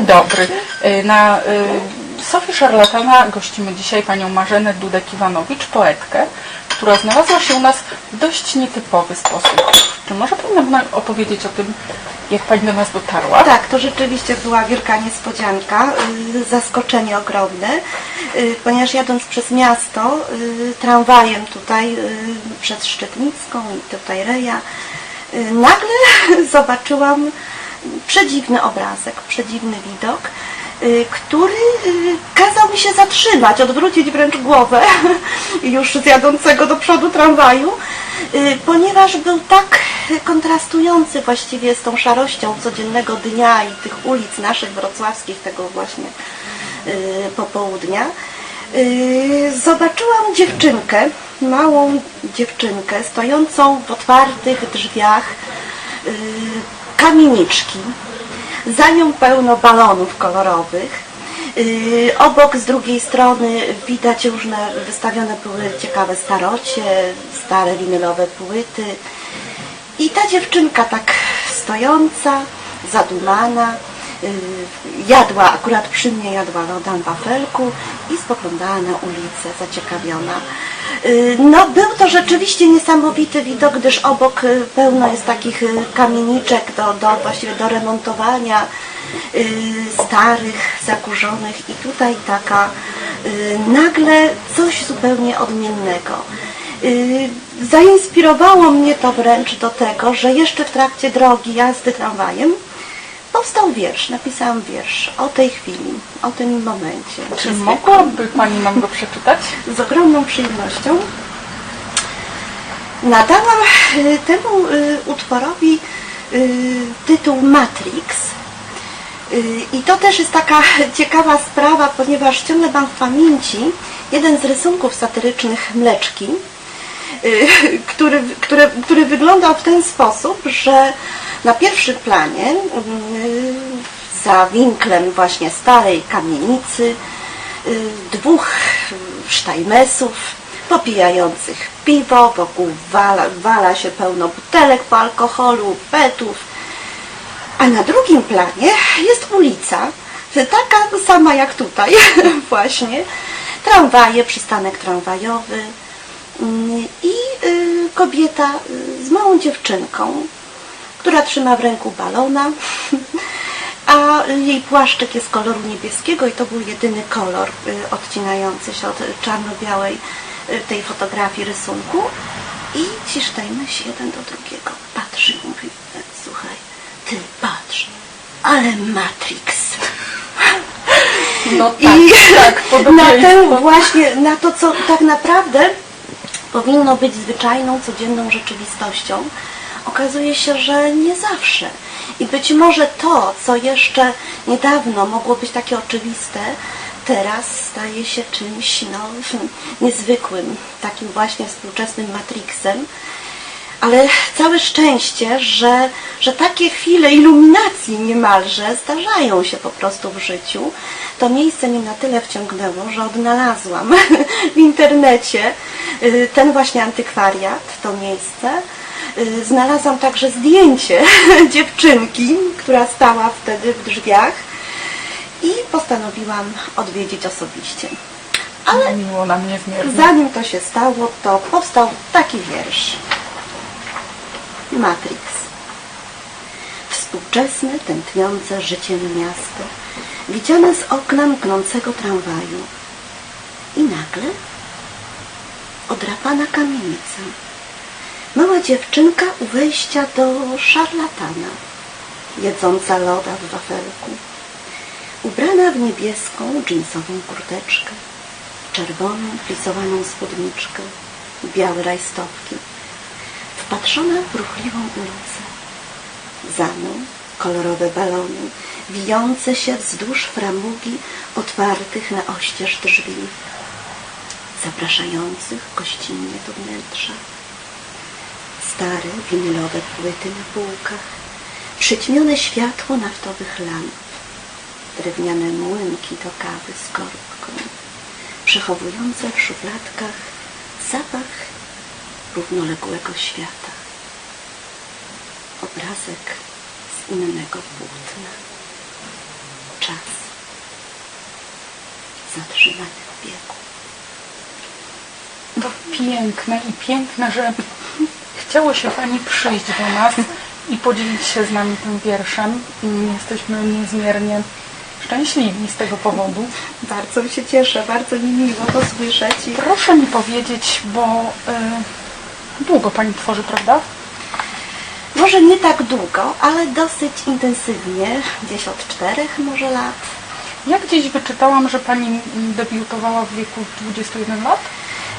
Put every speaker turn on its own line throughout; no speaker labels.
dobry. Y, Na y, Sofii Szarlatana gościmy dzisiaj panią Marzenę Dudek-Iwanowicz, poetkę, która znalazła się u nas w dość nietypowy sposób. Czy może pani nam na- opowiedzieć o tym, jak pani do nas dotarła?
Tak, to rzeczywiście była wielka niespodzianka, y, zaskoczenie ogromne, y, ponieważ jadąc przez miasto y, tramwajem tutaj przez Szczytnicką i tutaj Reja, nagle zobaczyłam przedziwny obrazek, przedziwny widok, y, który y, kazał mi się zatrzymać, odwrócić wręcz głowę już z jadącego do przodu tramwaju, y, ponieważ był tak kontrastujący właściwie z tą szarością codziennego dnia i tych ulic naszych wrocławskich tego właśnie popołudnia. Zobaczyłam dziewczynkę, małą dziewczynkę stojącą w otwartych drzwiach kamieniczki. Za nią pełno balonów kolorowych. Yy, obok z drugiej strony widać różne wystawione były ciekawe starocie, stare winylowe płyty. I ta dziewczynka tak stojąca, zadumana, jadła, akurat przy mnie jadła loda w wafelku i spoglądała na ulicę zaciekawiona. Yy, No był to rzeczywiście niesamowity widok, gdyż obok yy, pełno jest takich kamieniczek do, do właściwie do remontowania, starych, zakurzonych i tutaj taka nagle coś zupełnie odmiennego. Zainspirowało mnie to wręcz do tego, że jeszcze w trakcie drogi jazdy tramwajem powstał wiersz, napisałam wiersz o tej chwili, o tym momencie.
Czy mogłaby pani nam go przeczytać?
Z ogromną przyjemnością nadałam y, temu y, utworowi y, tytuł Matrix. I to też jest taka ciekawa sprawa, ponieważ ciągle mam w pamięci jeden z rysunków satyrycznych Mleczki, który, który, który wyglądał w ten sposób, że na pierwszym planie y, za winklem właśnie starej kamienicy y, dwóch sztajmesów popijających piwo, wokół wala, wala się pełno butelek po alkoholu, petów, a na drugim planie jest ulica, taka sama jak tutaj właśnie, tramwaje, przystanek tramwajowy. Mm, i y, kobieta y, z małą dziewczynką, która trzyma w ręku balona, a jej płaszczyk jest koloru niebieskiego i to był jedyny kolor y, odcinający się od czarno-białej y, tej fotografii rysunku i ci sztajmesi jeden do drugiego patrzy i mówi, słuchaj, ty patrz, ale Matrix.
No tak,
I
tak,
na
podobieństwo.
tę właśnie, na to, co tak naprawdę powinno być zwyczajną, codzienną rzeczywistością, okazuje się, że nie zawsze. I być może to, co jeszcze niedawno mogło być takie oczywiste, teraz staje się czymś no, niezwykłym, takim właśnie współczesnym Matrixem. Ale całe szczęście, że, że takie chwile iluminacji niemalże zdarzają się po prostu w życiu. To miejsce mnie na tyle wciągnęło, że odnalazłam w internecie y, ten właśnie antykwariat, to miejsce. Y, Znalazłam także zdjęcie dziewczynki, która stała wtedy w drzwiach i postanowiłam odwiedzić osobiście. Ale
Miło nam niezmiernie.
Zanim to się stało, to powstał taki wiersz. Matrix. Współczesne, tętniące życiem miasto, widziane z okna mknącego tramwaju. I nagle odrapana kamienica. Mała dziewczynka u wejścia do szarlatana, jedząca loda w wafelku. Ubrana w niebieską dżinsową kurteczkę, czerwoną flisowaną spódniczkę, białe rajstopki, wpatrzona w ruchliwą ulicę. Za mną kolorowe balony, wijące się wzdłuż framugi otwartych na oścież drzwi, zapraszających gościnnie do wnętrza. Stare winylowe płyty na półkach, przyćmione światło naftowych lamp, drewniane młynki do kawy z korbką, przechowujące w szufladkach zapach równoległego świata. Obrazek z innego płótna. Czas. zatrzymania biegu.
To piękne i piękne, że chciało się Pani przyjść do nas i podzielić się z nami tym wierszem. I Jesteśmy niezmiernie szczęśliwi z tego powodu.
Bardzo się cieszę, bardzo mi miło to słyszeć. I
Proszę mi powiedzieć, bo y, długo Pani tworzy, prawda?
może nie tak długo, ale dosyć intensywnie, gdzieś od czterech może lat.
Ja gdzieś wyczytałam, że Pani debiutowała w wieku 21 lat.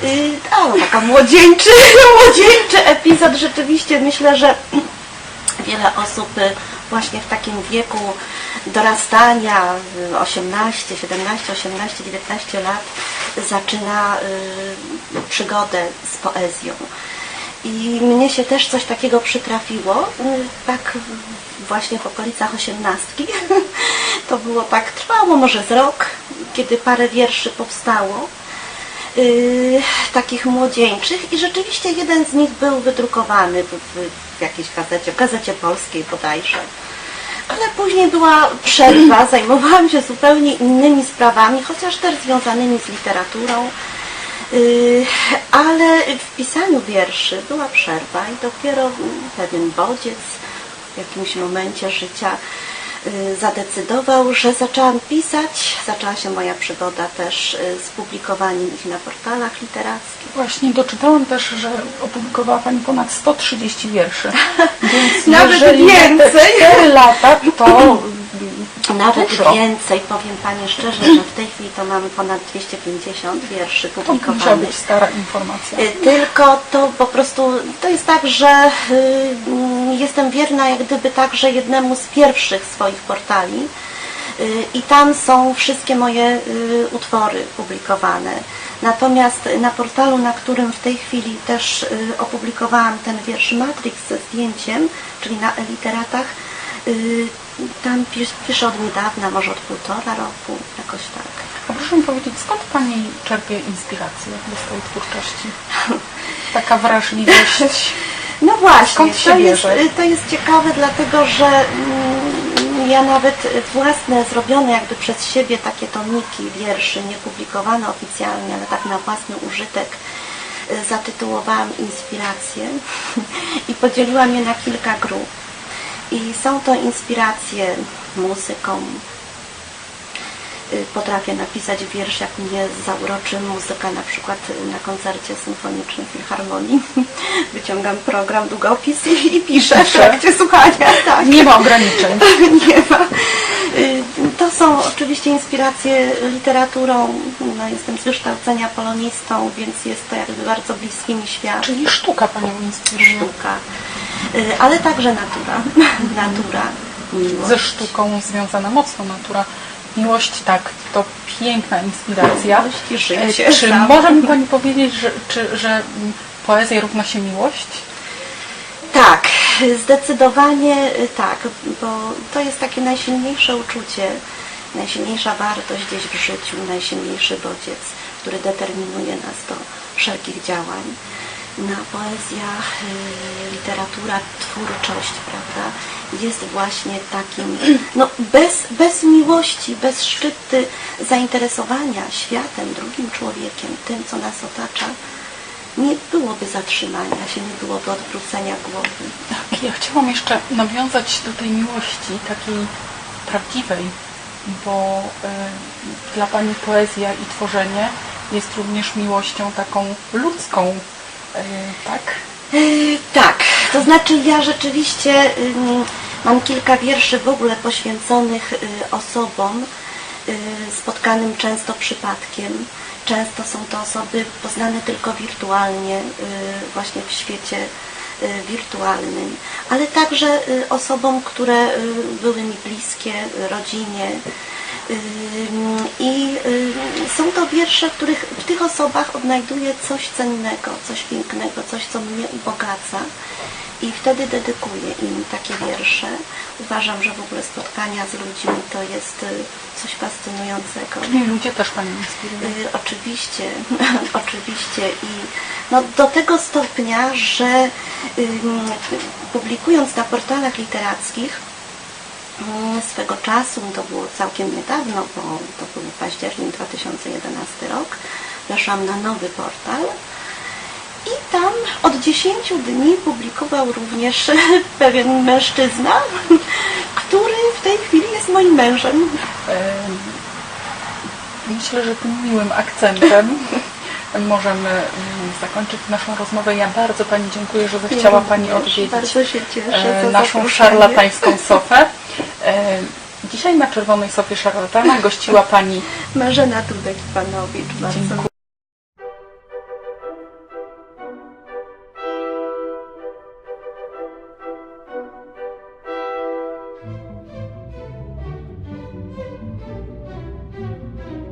Yy, ale taka młodzieńczy, młodzieńczy epizod. Rzeczywiście myślę, że wiele osób y, właśnie w takim wieku dorastania, y, 18, 17, 18, 19 lat zaczyna y, przygodę z poezją. I mnie się też coś takiego przytrafiło, y, tak właśnie w okolicach osiemnastki. To było tak, trwało może z rok, kiedy parę wierszy powstało yy, takich młodzieńczych i rzeczywiście jeden z nich był wydrukowany w, w, w jakiejś gazecie, w gazecie polskiej bodajże. Ale później była przerwa, zajmowałam się zupełnie innymi sprawami, chociaż też związanymi z literaturą. Yy, ale w pisaniu wierszy była przerwa i dopiero pewien bodziec w jakimś momencie życia zadecydował, że zaczęłam pisać. Zaczęła się moja przygoda też yy, z publikowaniem ich na portalach literackich.
Właśnie doczytałam też, że opublikowała Pani ponad 130 wierszy. Więc
Nawet więcej.
4 lata, to
Nawet
Dużo.
więcej, powiem Pani szczerze, że w tej chwili to mamy ponad 250 wierszy
to musiała
publikowanych.
być stara informacja.
Y, Tylko to po prostu, to jest tak, że y, jestem wierna jak gdyby także jednemu z pierwszych swoich portali y, i tam są wszystkie moje y, utwory publikowane. Natomiast na portalu, na którym w tej chwili też y, opublikowałam ten wiersz Matrix ze zdjęciem, czyli na eliteratach, tam pis- piszę od niedawna, może od półtora roku, jakoś tak.
A proszę mi powiedzieć, skąd Pani czerpie inspirację do swojej twórczości? Taka wrażliwość.
No właśnie, to, jest,
bierze?
to jest ciekawe, dlatego że mm, ja nawet własne, zrobione jakby przez siebie takie tomiki wierszy, nie publikowane oficjalnie, ale tak na własny użytek, y, zatytułowałam Inspiracje i podzieliłam je na kilka grup. I są to inspiracje muzyką, Y, potrafię napisać wiersz, jak mnie zauroczy muzyka, na przykład y, na koncercie symfonicznym Filharmonii. Wyciągam program, długopis i, i piszę w trakcie słuchania. Tak.
Nie ma ograniczeń.
Nie ma. Y, To są oczywiście inspiracje literaturą. No, jestem z wykształcenia polonistą, więc jest to jakby bardzo bliski mi świat
Czyli sztuka Panią inspiruje.
sztuka. Y, Ale także natura. Natura. miłość.
Ze sztuką związana mocno natura. Miłość, tak, to piękna inspiracja.
Miłość i życie
E, Czy
samo.
może mi Pani powiedzieć, że, czy, że poezja równa się miłość?
Tak, zdecydowanie y, tak, bo to jest takie najsilniejsze uczucie, najsilniejsza wartość gdzieś w życiu, najsilniejszy bodziec, który determinuje nas do wszelkich działań. No, poezja, y, literatura, twórczość, prawda, jest właśnie takim, no bez, bez miłości, bez szczyty zainteresowania światem, drugim człowiekiem, tym, co nas otacza, nie byłoby zatrzymania się, nie byłoby odwrócenia głowy.
Tak, ja chciałam jeszcze nawiązać do tej miłości, takiej prawdziwej, bo y, dla Pani poezja i tworzenie jest również miłością taką ludzką, y, tak?
Yy, tak, to znaczy ja rzeczywiście ym, mam kilka wierszy w ogóle poświęconych y, osobom y, spotkanym często przypadkiem. Często są to osoby poznane tylko wirtualnie, y, właśnie w świecie wirtualnym, ale także osobom, które były mi bliskie, rodzinie. I są to wiersze, w których w tych osobach odnajduję coś cennego, coś pięknego, coś, co mnie ubogaca. I wtedy dedykuję im takie wiersze. Uważam, że w ogóle spotkania z ludźmi to jest y, coś fascynującego.
Czyli ludzie też Panią inspirują.
Y, Oczywiście, oczywiście i no, do tego stopnia, że publikując na portalach literackich Mm, Swego czasu, to było całkiem niedawno, bo to był październik 2011 rok, weszłam na nowy portal i tam od 10 dni publikował również pewien mężczyzna, który w tej chwili jest moim mężem.
Em, Myślę, że tym miłym akcentem możemy zakończyć naszą rozmowę. Ja bardzo Pani dziękuję, że zechciała Pani odwiedzić naszą szarlatańską sofę. Dzisiaj na Czerwonej Sofie Szarlatana gościła Pani
Marzena Dudek-Iwanowicz. Bardzo
Dziękuję.